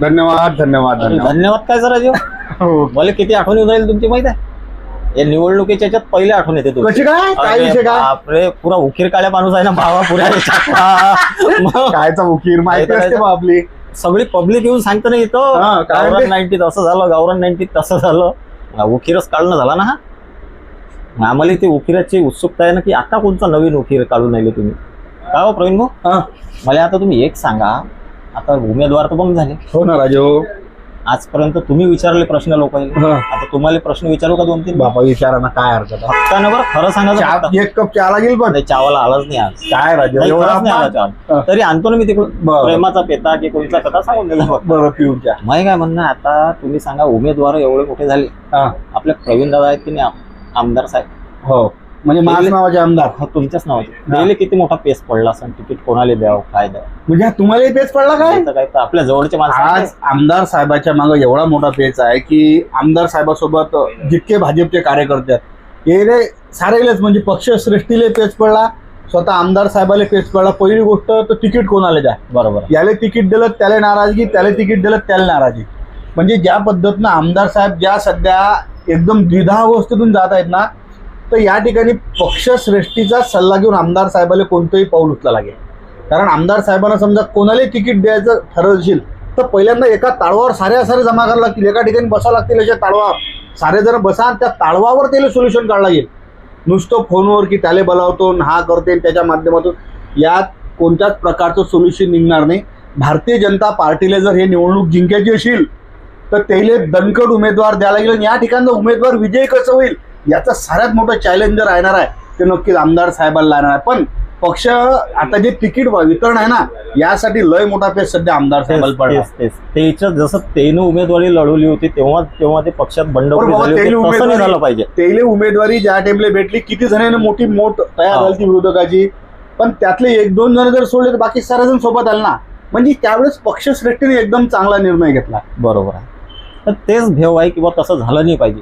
धन्यवाद धन्यवाद अरे, धन्यवाद. धन्यवाद काय जरा जीव? हो. मला किती आठवण येऊन राहील तुमची माहीत आहे? या निवडणुकीच्या याच्यात पहिले आठवण येते तुमची. कशी काय? काय अरे विषय काय? बापरे पुरा उखीर काळ्या माणूस आहे ना भावा पुऱ्या याच्यात. मग कायचा उकीर माहिती काय असते तर- बा आपली सगळी पब्लिक येऊन सांगतं ना हा, इथं काय गावरान म्हणते? नाईन्टीत असं झालं गावरान नाईन्टीत तसं झालं. हा, उखीरच काढणं झाला ना हा. मग आम्हाला ती उखीराची उत्सुकता आहे ना की आता कोणता नवीन उखीर काढून राहिले तुम्ही. काय हो प्रवीण भाऊ? हा. मला आता तुम्ही एक सांगा. आता उमेदवार तर बंद झाले हो ना राजू आजपर्यंत तुम्ही विचारले प्रश्न लोक हा. आता तुम्हाला प्रश्न विचारू का दोन तीन बापा विचारा ना काय हरकत आहे? हक्कानं बरं खरं सांगायचं चहा फक्त. एक कप चहा लागेल पण नाही, चावाला आलाच नाही आज काय राजू नाही, एवढा खरंच नाही आला अपमान? चहा. हा. तरी आणतो ना मी तिकडून बरं. प्रेमाचा पेता की कोणता कथा सांगून दिला. बरं पिऊन चहा काय म्हणणं आहे, आता तुम्ही सांगा उमेदवार एवढे मोठे झाले हा. आपले प्रवीण दादा आहेत की नाही आम- आमदार साहेब हो म्हणजे माझ दिले- नावाचे आमदार. हो, तुमच्याच नावाचे. गेले किती मोठा पेस पडला असं तिकीट कोणाला द्यावं? काय द्यावं? म्हणजे तुम्हाला पेच पडला काय? याचं काय तर आपल्या जवळचे माणसं आज आमदार साहेबाच्या मागे एवढा मोठा पेच आहे की आमदार साहेबासोबत जितके भाजपचे कार्यकर्ते आहेत हे रे सारेलेच म्हणजे पक्षश्रेष्ठीले पेच पडला स्वतः आमदार साहेबाला पेच पडला. पहिली गोष्ट तर तिकीट कोणाला द्या? बरोबर. आहे. याले तिकीट दिलं त्याला नाराजगी त्याला तिकीट दिलं त्याला नाराजगी म्हणजे ज्या पद्धतीनं आमदार साहेब ज्या सध्या एकदम द्विधावस्थेतून जात आहेत ना तर या ठिकाणी पक्षश्रेष्ठीचा सल्ला घेऊन आमदार साहेबाला कोणतंही पाऊल उचला लागेल. कारण आमदार साहेबांना समजा कोणालाही तिकीट द्यायचं ठरवशील तर पहिल्यांदा एका ताळवावर साऱ्या सारे जमा करावं लागतील. एका ठिकाणी बसावं लागतील अशा ताळवावर. सारे जण बसा त्या ताळवावर त्याला सोल्युशन काढलं लागेल. नुसतं फोनवर की त्याला बोलावतो हा करते आणि त्याच्या माध्यमातून. यात कोणत्याच प्रकारचं सोल्युशन निघणार नाही. भारतीय जनता पार्टीला जर हे निवडणूक जिंकायची असेल तर त्याला दणकट उमेदवार द्यायला लागेल. आणि या ठिकाणचा उमेदवार विजयी कसं होईल? याचा सगळ्यात मोठं चॅलेंज जर राहणार आहे ते नक्कीच आमदार साहेबांना लागणार आहे. पण पक्ष आता जे तिकीट वितरण आहे ना यासाठी लय मोठा पेस सध्या आमदार साहेबाला पडला. त्याच्या जसं तेनं उमेदवारी लढवली होती तेव्हा तेव्हा ते पक्षात बंडखोरी झाली पाहिजे. तेले उमेदवारी ज्या टाइमला भेटली किती जणांनी मोठी मोठ तयार. झाली ती विरोधकाची. पण त्यातले एक दोन जण जर सोडले तर बाकी सारे जण सोबत आले ना. म्हणजे त्यावेळेस पक्षश्रेष्ठीने एकदम चांगला निर्णय घेतला. बरोबर आहे. तर तेच भेव आहे किंवा तसं झालं नाही पाहिजे.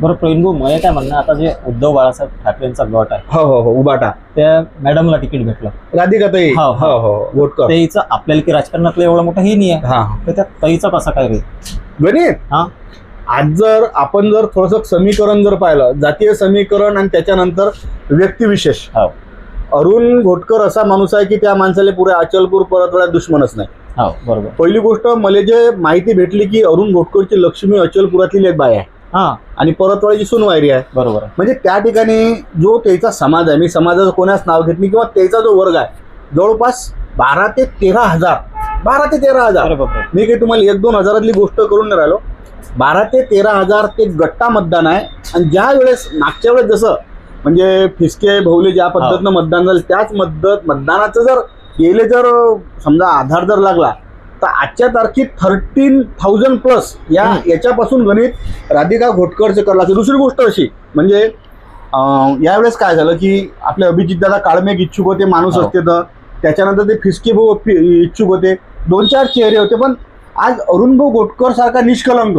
बरं प्रवीण भाऊ मला काय म्हणणं आता जे उद्धव बाळासाहेब ठाकरेंचा गट आहे हो हो हो उबाटा. त्या मॅडमला तिकीट भेटलं. राधिका ताई हो, हो. हो हो वोटकर त्याचं आपल्याला की राजकारणातलं एवढं मोठं हे नाही आहे हा. तर त्या ताईचा कसा काय रे? गणित? हा? आज जर आपण जर थोडस समीकरण जर पाहिलं जातीय समीकरण आणि त्याच्यानंतर व्यक्तिविशेष. हो. अरुण घोटकर असा माणूस आहे की त्या माणसाला पुरे अचलपूर परतवाड्यात दुश्मनच नाही. हो बरोबर. पहिली गोष्ट मला जे माहिती भेटली की अरुण घोटकरची लक्ष्मी अचलपुरातली एक बाई आहे. हा. आणि परतवाड्याची सुनवायरी आहे. बरोबर. म्हणजे त्या ठिकाणी जो त्याचा समाज आहे मी समाजाचं कोणाच नाव घेत नाही किंवा त्याचा जो वर्ग आहे जवळपास बारा ते तेरा हजार बारा ते तेरा हजार. मी काही तुम्हाला एक दोन हजारातली गोष्ट करून नाही राहिलो. बारा ते तेरा हजार ते गट्टा मतदान आहे. आणि ज्या वेळेस मागच्या वेळेस जसं म्हणजे फिसके भोवले ज्या पद्धतीनं मतदान झालं त्याच मद्दत मतदानाचं जर गेले जर समजा आधार जर लागला तर आजच्या तारखेत थर्टीन थाउजंड प्लस या. याच्यापासून गणित राधिका घोटकरचं करावं लागतं दुसरी गोष्ट अशी म्हणजे यावेळेस काय झालं की आपले अभिजितदादा काळमेघ इच्छुक होते माणूस हो. असते तर. त्याच्यानंतर ते फिसके भाऊ इच्छुक होते. दोन चार चेहरे होते पण आज अरुण भाऊ गोटकर सारखा निष्कलंक.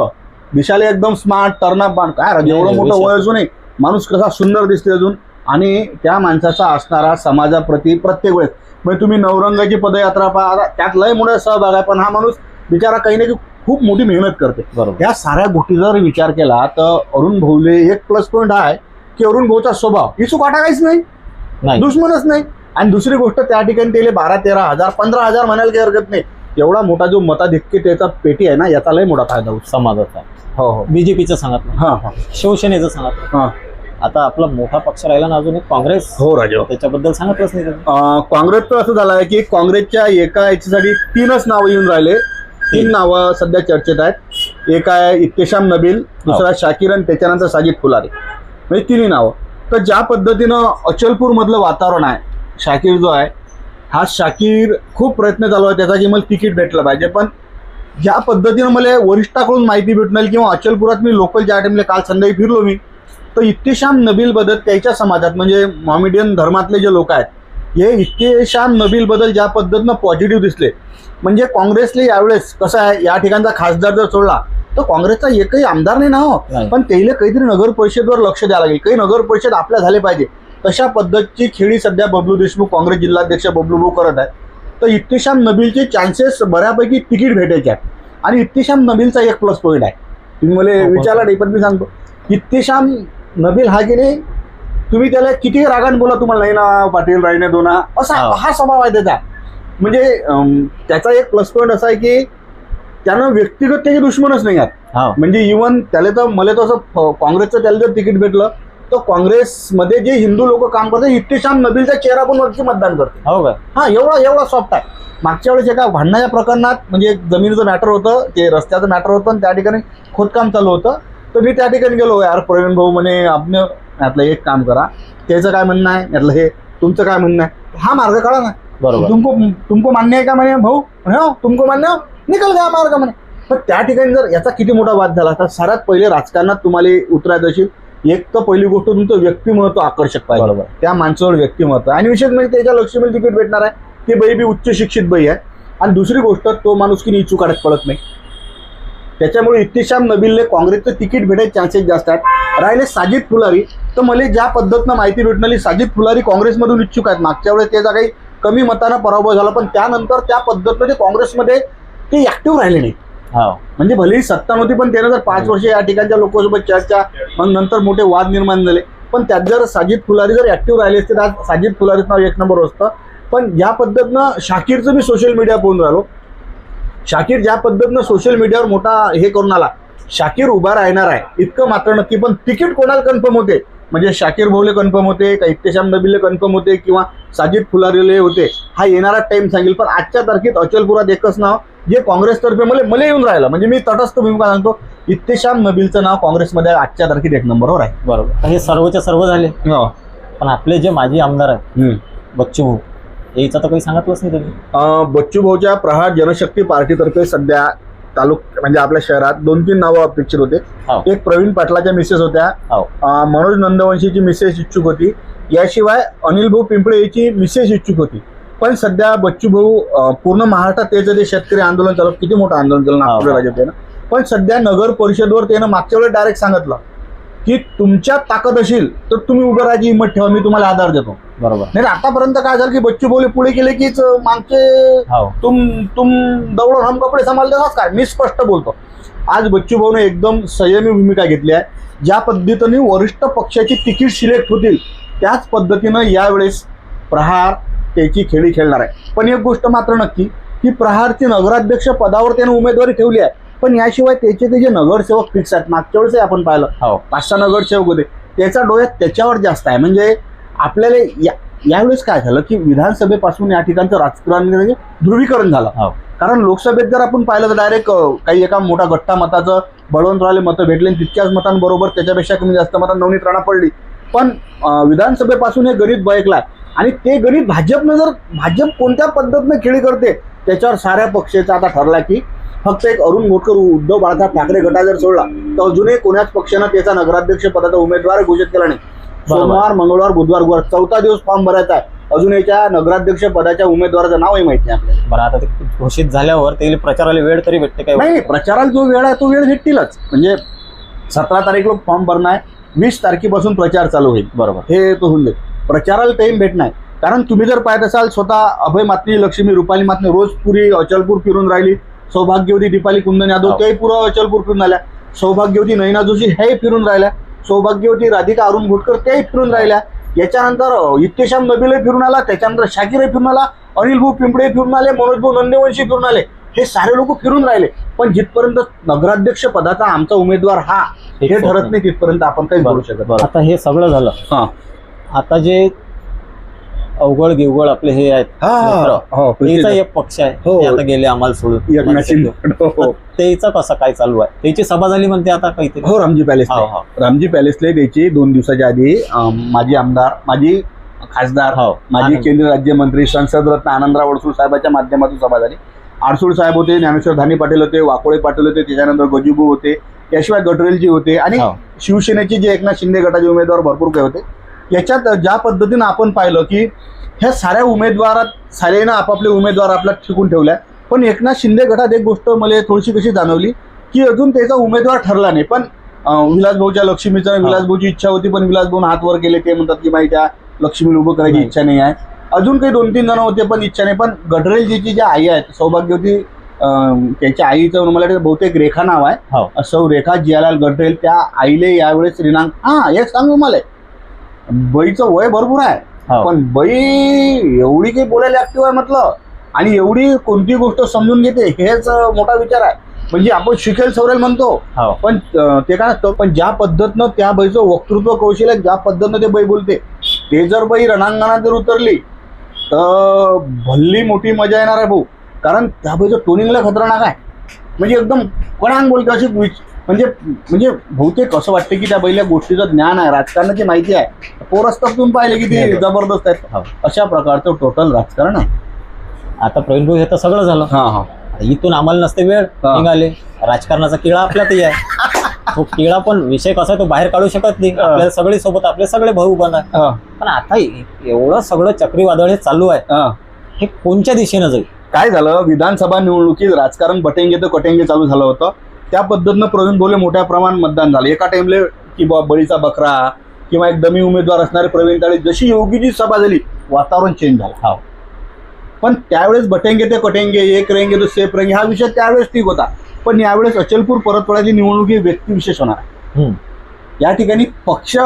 दिशाला एकदम स्मार्ट टर्न काय राजा, नाही, एवढं मोठं. वय अजूनही. माणूस कसा सुंदर दिसते अजून. आणि त्या माणसाचा असणारा समाजाप्रती प्रत्येक वेळेस. म्हणजे तुम्ही नवरंगाची पदयात्रा पहा. त्यात लय मोठा सहभाग आहे पण हा माणूस बिचारा काही ना काही खूप मोठी मेहनत करते. बरोबर. या साऱ्या गोष्टी जर विचार केला तर अरुण भाऊले एक प्लस पॉईंट आहे की अरुण भाऊचा स्वभाव. हिसू काटा काहीच नाही. नाही. दुश्मनच नाही. आणि दुसरी गोष्ट त्या ठिकाणी त्याला बारा तेरा हजार पंधरा हजार म्हणायला काही हरकत नाही. एवढा मोठा जो मताधिक्य त्याचा पेटी आहे ना याचा लय मोठा फायदा होतो. समाजाचा. हो हो. बीजेपीचं सांगितलं हा हा. शिवसेनेचं सांगितलं हा. आता आपला मोठा पक्ष राहिला ना अजून एक काँग्रेस. हो राजा. त्याच्याबद्दल सांगितलंच नाही. अं, काँग्रेसचं असं झालं आहे की काँग्रेसच्या एका याच्यासाठी तीनच नावं येऊन राहिले. तीन नावं सध्या चर्चेत आहेत. एक आहे इत्तेशाम नबील दुसरा शाकीर आणि त्याच्यानंतर साजिद फुलारे. म्हणजे तिन्ही नावं. तर ज्या पद्धतीनं अचलपूरमधलं वातावरण आहे शाकीर जो आहे हा शाकीर खूप प्रयत्न चालू आहे त्याचा की मला तिकीट भेटलं पाहिजे. पण ज्या पद्धतीनं मला वरिष्ठाकडून माहिती भेटणार किंवा अचलपुरात मी लोकल ज्या टाइमला काल संध्याकाळी फिरलो मी तर इत्तेशाम नबील बद्दल त्याच्या समाजात म्हणजे मॉमेडियन धर्मातले जे लोक आहेत हे इत्तेशाम नबील बद्दल ज्या पद्धतीनं पॉझिटिव्ह दिसले. म्हणजे काँग्रेसले यावेळेस कसं आहे या ठिकाणचा खासदार जर सोडला तर काँग्रेसचा एकही आमदार नाही ना हो. पण त्याला काहीतरी नगर परिषदवर लक्ष द्यावं लागेल. काही नगर परिषद आपल्या झाले पाहिजे. तशा पद्धतीची खेळी सध्या बबलू देशमुख काँग्रेस जिल्हाध्यक्ष बबलू भाऊ करत आहेत. तर इत्तेशाम नबीलचे चान्सेस बऱ्यापैकी तिकीट भेटायचे आहेत. आणि इत्तिशाम नबीलचा एक प्लस पॉईंट आहे. तुम्ही मला हो, हो. विचारला नाही पण मी सांगतो. इत्तिशाम नबील हा की नाही? तुम्ही त्याला किती रागान बोला तुम्हाला नाही ना पाटील राईने दोना असा हो. स्वभाव आहे त्याचा. म्हणजे त्याचा एक प्लस पॉईंट असा आहे की त्यानं व्यक्तिगत त्याचे दुश्मनच नाही आहेत. म्हणजे इवन त्याला तर मला तसं फ- काँग्रेसचं त्याला जर तिकीट भेटलं तर काँग्रेसमध्ये जे हिंदू लोक काम करतात इत्तेशाम नबीलचा चेहरा पण वरती मतदान करते हो का? हा एवढा एवढा सॉफ्ट आहे. मागच्या वेळेस एका भांडणाच्या प्रकरणात म्हणजे जमिनीचं मॅटर होतं ते रस्त्याचं मॅटर होतं आणि त्या ठिकाणी खोदकाम चालू होतं. तर मी त्या ठिकाणी गेलो यार प्रवीण भाऊ म्हणे आपण यातलं एक काम करा. त्याचं काय म्हणणं आहे? यातलं हे तुमचं काय म्हणणं आहे? हा मार्ग काढा ना. बरोबर. तुमको तुमको मान्य आहे का म्हणे भाऊ? हो तुमको मान्य हो? निकल गया मार्ग म्हणे. पण त्या ठिकाणी जर याचा किती मोठा वाद झाला तर सर्वात पहिले राजकारणात तुम्हाला उतरायचं असेल एक तर पहिली गोष्ट तुमचं व्यक्तिमत्व आकर्षक पाहिजे. बरोबर. त्या माणसावर व्यक्तिमत्व आहे. आणि विशेष म्हणजे त्याच्या लक्ष्मीला तिकीट भेटणार आहे. ती बाई बी उच्च शिक्षित बाई आहे. आणि दुसरी गोष्ट तो माणूस की इच्छू काढत पडत नाही. त्याच्यामुळे इत्तिशाम नबीलने काँग्रेसचं तिकीट भेटायचे चान्सेस जास्त आहेत. राहिले साजिद फुलारी. तर मला ज्या पद्धतीनं माहिती भेटणारी साजिद फुलारी काँग्रेसमधून इच्छुक आहेत. मागच्या वेळेस त्याचा काही कमी मतानं पराभव झाला पण त्यानंतर त्या पद्धतीनं ते काँग्रेसमध्ये ते ऍक्टिव्ह राहिले नाही हो. म्हणजे भलेही सत्ता नव्हती पण त्यानं जर पाच वर्ष या ठिकाणच्या लोकांसोबत चर्चा मग नंतर मोठे वाद निर्माण झाले. पण त्यात जर साजिद फुलारी जर ऍक्टिव्ह राहिले असते तर आज साजिद फुलारीचं नाव एक नंबर असतं. पण ज्या पद्धतीनं शाकीरचं मी सोशल मीडिया पाहून राहिलो. शाकीर ज्या पद्धतीनं सोशल मीडियावर मोठा हे करून आला शाकीर उभा राहणार आहे इतकं मात्र नक्की. पण तिकीट कोणाला कन्फर्म होते? म्हणजे शाकीर भाऊले कन्फर्म होते का इत्तेशाम नबीले कन्फर्म होते किंवा साजिद फुलारीले होते? हा येणारा टाइम सांगेल. पण आजच्या तारखेत अचलपुरात एकच नाव जे काँग्रेसतर्फे मला मला येऊन राहिलं. म्हणजे मी तटस्थ भूमिका सांगतो इत्तेशाम नबीलचं नाव काँग्रेसमध्ये आजच्या तारखेत एक नंबरवर आहे. बरोबर. हे सर्वच्या सर्व झाले. पण आपले जे माजी आमदार आहेत. बच्चू भाऊ याचा तर काही सांगितलंच नाही तुम्ही. बच्चू भाऊच्या प्रहार जनशक्ती पार्टीतर्फे सध्या तालुक म्हणजे आपल्या शहरात दोन तीन नावं अपेक्षित होते. हो. एक प्रवीण पाटलाच्या मिसेस होत्या. हो. अं, मनोज नंदवंशीची मिसेस इच्छुक होती. याशिवाय अनिल भाऊ पिंपळे याची मिसेस इच्छुक होती. पण सध्या बच्चू भाऊ अं, पूर्ण महाराष्ट्रात त्याचं जे शेतकरी आंदोलन चालू किती मोठं आंदोलन केलं नागपूर हो. राज्यात त्यानं पण सध्या नगर परिषदवर त्यानं मागच्या वेळेस डायरेक्ट सांगितलं. की तुमच्यात ताकद असेल तर तुम्ही उभं राहायची हिंमत ठेवा मी तुम्हाला आधार देतो. बरोबर. नाही आतापर्यंत काय झालं की बच्चू भाऊ पुढे गेले कीच मागचे तुम तुम दौडो हम कपडे सांभाळते ना काय? मी स्पष्ट बोलतो. आज बच्चू भाऊने एकदम संयमी भूमिका घेतली आहे. ज्या पद्धतीने वरिष्ठ पक्षाची तिकीट सिलेक्ट होतील त्याच पद्धतीनं यावेळेस प्रहार त्याची खेळी खेळणार आहे. पण एक गोष्ट मात्र नक्की की प्रहारची नगराध्यक्ष पदावर त्यानं उमेदवारी ठेवली आहे. पण याशिवाय त्याचे ते जे नगरसेवक फिक्स आहेत मागच्या वेळेस आपण पाहिलं. हो. पाच सहा नगरसेवक होते. त्याचा डोळ्यात त्याच्यावर जास्त आहे. म्हणजे आपल्याला या यावेळेस काय झालं की विधानसभेपासून या ठिकाणचं राजकारण म्हणजे ध्रुवीकरण झालं. हो. कारण लोकसभेत जर आपण पाहिलं तर डायरेक्ट काही एका मोठा गट्टा मताचं बळवंतरावले मतं भेटले तितक्याच मतांबरोबर त्याच्यापेक्षा कमी जास्त मतात नवनीत राणा पडली. पण विधानसभेपासून हे गणित बयकलाय आणि ते गणित भाजपनं जर भाजप कोणत्या पद्धतीनं खेळी करते त्याच्यावर साऱ्या पक्षाचा आता ठरला की फक्त एक अरुण गोटकर उद्धव बाळासाहेब ठाकरे गटा जर सोडला तर अजूनही कोण्याच पक्षानं त्याचा नगराध्यक्ष पदाचा उमेदवार घोषित केला नाही. सोमवार मंगळवार बुधवार गुरुवार चौथा दिवस फॉर्म भरायचा आहे. अजून याच्या नगराध्यक्ष पदाच्या उमेदवाराचं नावही माहिती नाही आपल्याला. बरं आता ते घोषित झाल्यावर ते प्रचाराला वेळ तरी भेटते काय नाही प्रचाराला जो वेळ आहे तो वेळ भेटतीलच. म्हणजे सतरा तारीखला फॉर्म भरणं आहे वीस तारखेपासून प्रचार चालू होईल. बरोबर. हे तो होऊन जाईल. प्रचाराला टाइम भेटणार कारण तुम्ही जर पाहत असाल स्वतः अभय मातनी लक्ष्मी रुपाली मातनी रोज पुरी अचलपूर फिरून राहिली सौभाग्यवती दीपाली कुंदन यादव हो. तेही पुरं अचलपूर फिरून आल्या सौभाग्यवती नैना जोशी हेही फिरून राहिल्या. सौभाग्यवती राधिका अरुण घोटकर तेही फिरून राहिल्या. याच्यानंतर अं, इत्तेशाम नबीलही फिरून आला. त्याच्यानंतर शाकीरही फिरून आला. अनिल भाऊ पिंपळे फिरून आले. मनोज भाऊ नंदेवंशी फिरून आले. हे सारे लोक फिरून राहिले. पण जिथपर्यंत नगराध्यक्ष पदाचा आमचा उमेदवार हा हे ठरत नाही. तिथपर्यंत आपण काही बोलू शकत आता हे सगळं झालं. हा. आता जे अवघड गिवगड आपले हे आहेत. मित्र, हो. एक पक्ष आहे. हो. ते आता गेले आम्हाला सोडून. एकनाथ शिंदे हो. त्याचा कसं काय चालू आहे? त्याची सभा झाली म्हणते आता काहीतरी हो रामजी पॅलेस हो हो. रामजी पॅलेसला त्याची दोन दिवसाच्या आधी अं, माजी आमदार माजी खासदार हो. माजी आनंद. केंद्रीय राज्यमंत्री संसद रत्न आनंदराव अडसूळ साहेबाच्या माध्यमातून सभा झाली. आडसूळ साहेब होते ज्ञानेश्वर धानी पाटील होते वाकोळे पाटील होते त्याच्यानंतर गजुबू होते याशिवाय गटरेलजी होते आणि हो. शिवसेनेचे जे एकनाथ शिंदे गटाचे उमेदवार भरपूर काही होते. याच्यात ज्या पद्धतीनं आपण पाहिलं की ह्या साऱ्या उमेदवारात सारेनं आपापले उमेदवार आपला शिकून ठेवल्या. पण एकनाथ शिंदे गटात एक गोष्ट मला थोडीशी कशी जाणवली की अजून त्याचा उमेदवार ठरला नाही. पण विलासभाऊच्या लक्ष्मीचं विलासभाऊची इच्छा होती पण विलासभाऊन हात वर केले ते म्हणतात की माहिती आहे लक्ष्मीला उभं करायची. इच्छा नाही आहे. अजून काही दोन तीन जण होते पण इच्छा नाही. पण गडरेलजीची ज्या आई आहेत सौभाग्यवती त्याच्या आईचं मला बहुतेक रेखा नाव आहे. हो. सौ रेखा जियालाल गडरेल त्या आईले यावेळेस रिणांक हा एक सांगू मला. बाईचं वय भरपूर आहे. हो. पण बाई एवढी काही बोलायला ऍक्टिव्ह आहे म्हटलं आणि एवढी कोणती गोष्ट समजून घेते हेच अं, मोठा विचार आहे. म्हणजे आपण शिकेल सवरेल म्हणतो हो. पण अं, ते काय नसतं पण ज्या पद्धतीनं त्या बाईचं वक्तृत्व कौशल्य ज्या पद्धतीनं ते बाई बोलते ते जर बाई रणांगणात जर उतरली तर भल्ली मोठी मजा येणार आहे भाऊ. कारण त्या बाईचं टोनिंगला खतरनाक आहे. म्हणजे एकदम कोणांग बोलते अशी विच- म्हणजे म्हणजे बहुतेक असं वाटतं की त्या बैल्या गोष्टीचं ज्ञान आहे राजकारणाची माहिती आहे. पोरस्तर तुम्ही पाहिले की ते. जबरदस्त आहेत. हो. अशा प्रकारचं टोटल राजकारण आहे. आता प्रवीण भाऊ हे तर सगळं झालं. हा हा. इथून आम्हाला नसते वेळ. निघाले. राजकारणाचा किळा आपल्यातही आहे. तो किळा पण विषय कसा आहे तो बाहेर काढू शकत नाही. आपल्याला सगळे सोबत आपले सगळे भाऊ हा, पण आता एवढं सगळं चक्रीवादळ हे चालू आहे. हा. हे कोणत्या दिशेनं जाईल? काय झालं? विधानसभा निवडणुकीत राजकारण बटेंगे तर कटेंगे चालू झालं होतं. त्या पद्धतीनं प्रवीण भोले मोठ्या प्रमाणात मतदान झालं. एका टाइमले की बा बळीचा बकरा किंवा एक डमी उमेदवार असणारे प्रवीण ताळे जशी योगीची सभा झाली वातावरण चेंज झालं. हो पण त्यावेळेस बटेंगे ते कटेंगे एक रेंगे तो सेफ रेंगे हा विषय त्यावेळेस ठीक होता. पण यावेळेस अचलपूर परतवाड्याची निवडणूक ही व्यक्तिविशेष होणार. आहे. या ठिकाणी पक्ष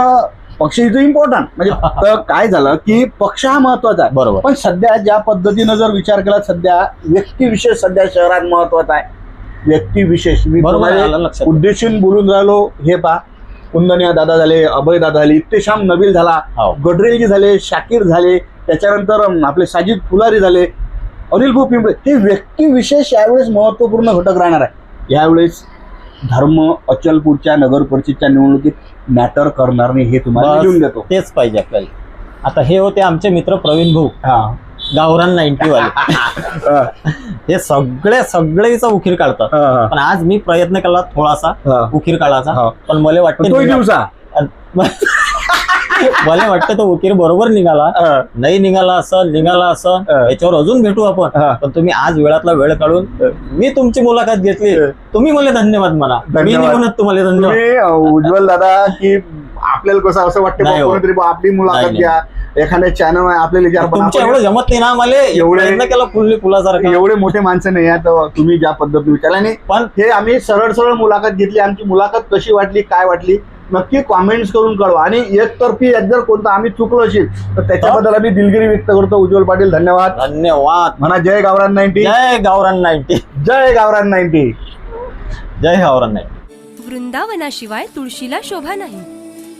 पक्ष इज इम्पॉर्टंट म्हणजे काय झालं की पक्ष हा महत्त्वाचा आहे. बरोबर. पण सध्या ज्या पद्धतीनं जर विचार केला सध्या व्यक्तिविशेष सध्या शहरात महत्त्वाचा आहे. व्यक्तिविशेष मी तुम्हाला उद्देशून बोलून राहिलो हे पा कुंदनिया दादा झाले अभय दादा झाले इत्तेशाम नबील झाला हो. गडरेलजी झाले शाकीर झाले त्याच्यानंतर आपले साजिद फुलारी झाले अनिल भाऊ पिंपळे. हे व्यक्तिविशेष यावेळेस महत्त्वपूर्ण घटक राहणार आहे. यावेळेस धर्म अचलपूरच्या नगर परिषदच्या निवडणुकीत मॅटर करणार नाही हे तुम्हाला. लिहून देतो. तेच पाहिजे आपल्याला. आता हे होते आमचे मित्र प्रवीण भाऊ. हा. गावरान नाईन्टी वाले. हा, सगळे सगळेचा उखीर काढतात. पण आज मी प्रयत्न केला थोडासा. उखीर काढायचा. पण मला वाटतं मला वाटतं तो उकीर बरोबर निघाला. नाही निघाला असं निघाला असं. याच्यावर अजून भेटू आपण. पण तुम्ही आज वेळातला वेळ काढून मी तुमची मुलाखत घेतली. तुम्ही मला धन्यवाद म्हणा. मी म्हणत तुम्हाला धन्यवाद. उज्ज्वल दादा की आपल्याला कसं असं वाटतं नाही बा, हो. कोणीतरी बा आपली मुलाखत नाही, घ्या एखाद्या चॅनल आहे आपल्याला विचार पण तुमच्या आपण एवढं जमत नाही ना मला एवढे- केला फुलली फुलासारखा. एवढे मोठे माणसं नाही आहेत तुम्ही ज्या पद्धतीने विचारला आणि पण हे आम्ही सरळ सरळ मुलाखत घेतली आमची मुलाखत कशी वाटली काय वाटली नक्की कॉमेंट्स करून कळवा. आणि एकतर्फी यात जर कोणतं आम्ही चुकलो असेल तर त्याच्याबद्दल आम्ही दिलगिरी व्यक्त करतो. उज्ज्वल पाटील धन्यवाद. धन्यवाद. म्हणा जय गावरान नाईन्टी. जय गावरान नाईन्टी. जय गावरान नाईन्टी. जय गावरान नाईन्टी. वृंदावनाशिवाय तुळशीला शोभा नाही.